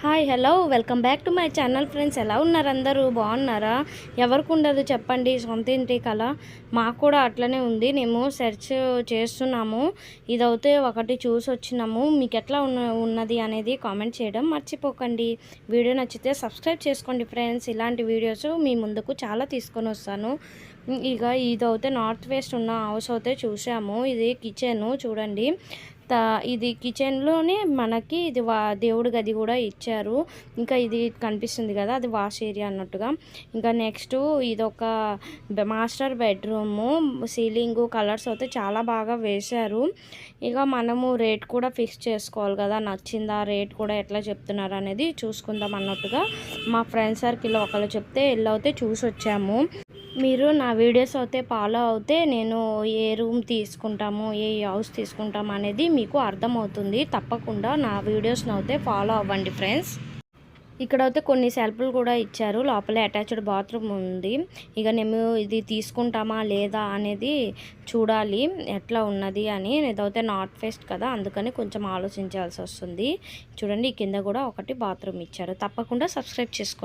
Hi hello welcome back to my channel friends ఎలా ఉన్నారు అందరూ? బాగున్నారా? ఎవరికి ఉండదు చెప్పండి. సొంత ఇంటి కళ మాకు కూడా అట్లనే ఉంది. మేము సెర్చ్ చేస్తున్నాము. ఇదైతే ఒకటి చూసి వచ్చినాము. మీకు ఎట్లా ఉన్న ఉన్నది అనేది కామెంట్ చేయడం మర్చిపోకండి. వీడియో నచ్చితే సబ్స్క్రైబ్ చేసుకోండి ఫ్రెండ్స్ ఇలాంటి వీడియోస్ మీ ముందుకు చాలా తీసుకొని వస్తాను. ఇక ఇదైతే నార్త్ వెస్ట్ ఉన్న హౌస్ అయితే చూసాము. ఇది కిచెన్ చూడండి. ఇది కిచెన్లోనే మనకి ఇది వా దేవుడి గది కూడా ఇచ్చారు. ఇంకా ఇది కనిపిస్తుంది కదా అది వాష్ ఏరియా అన్నట్టుగా. ఇంకా నెక్స్ట్ ఇది ఒక మాస్టర్ బెడ్రూము. సీలింగ్ కలర్స్ అయితే చాలా బాగా వేశారు. ఇక మనము రేట్ కూడా ఫిక్స్ చేసుకోవాలి కదా నచ్చిందా రేట్ కూడా ఎట్లా చెప్తున్నారు అనేది చూసుకుందాం అన్నట్టుగా మా ఫ్రెండ్ సర్కిల్ ఒకళ్ళు చెప్తే వెళ్ళవుతే చూసి వచ్చాము మీరు నా వీడియోస్ అయితే ఫాలో అవుతే నేను ఏ రూమ్ తీసుకుంటాము ఏ హౌస్ తీసుకుంటాము అనేది మీకు అర్థమవుతుంది. తప్పకుండా నా వీడియోస్ని అయితే ఫాలో అవ్వండి ఫ్రెండ్స్. ఇక్కడ అయితే కొన్ని సెల్ఫ్లు కూడా ఇచ్చారు. లోపలే అటాచ్డ్ బాత్రూమ్ ఉంది. ఇక మేము ఇది తీసుకుంటామా లేదా అనేది చూడాలి. ఎట్లా ఉన్నది అని. ఇదైతే నార్త్ ఫెస్ట్ కదా అందుకని కొంచెం ఆలోచించాల్సి వస్తుంది. చూడండి కింద కూడా ఒకటి బాత్రూమ్ ఇచ్చారు. తప్పకుండా సబ్స్క్రైబ్ చేసుకోండి.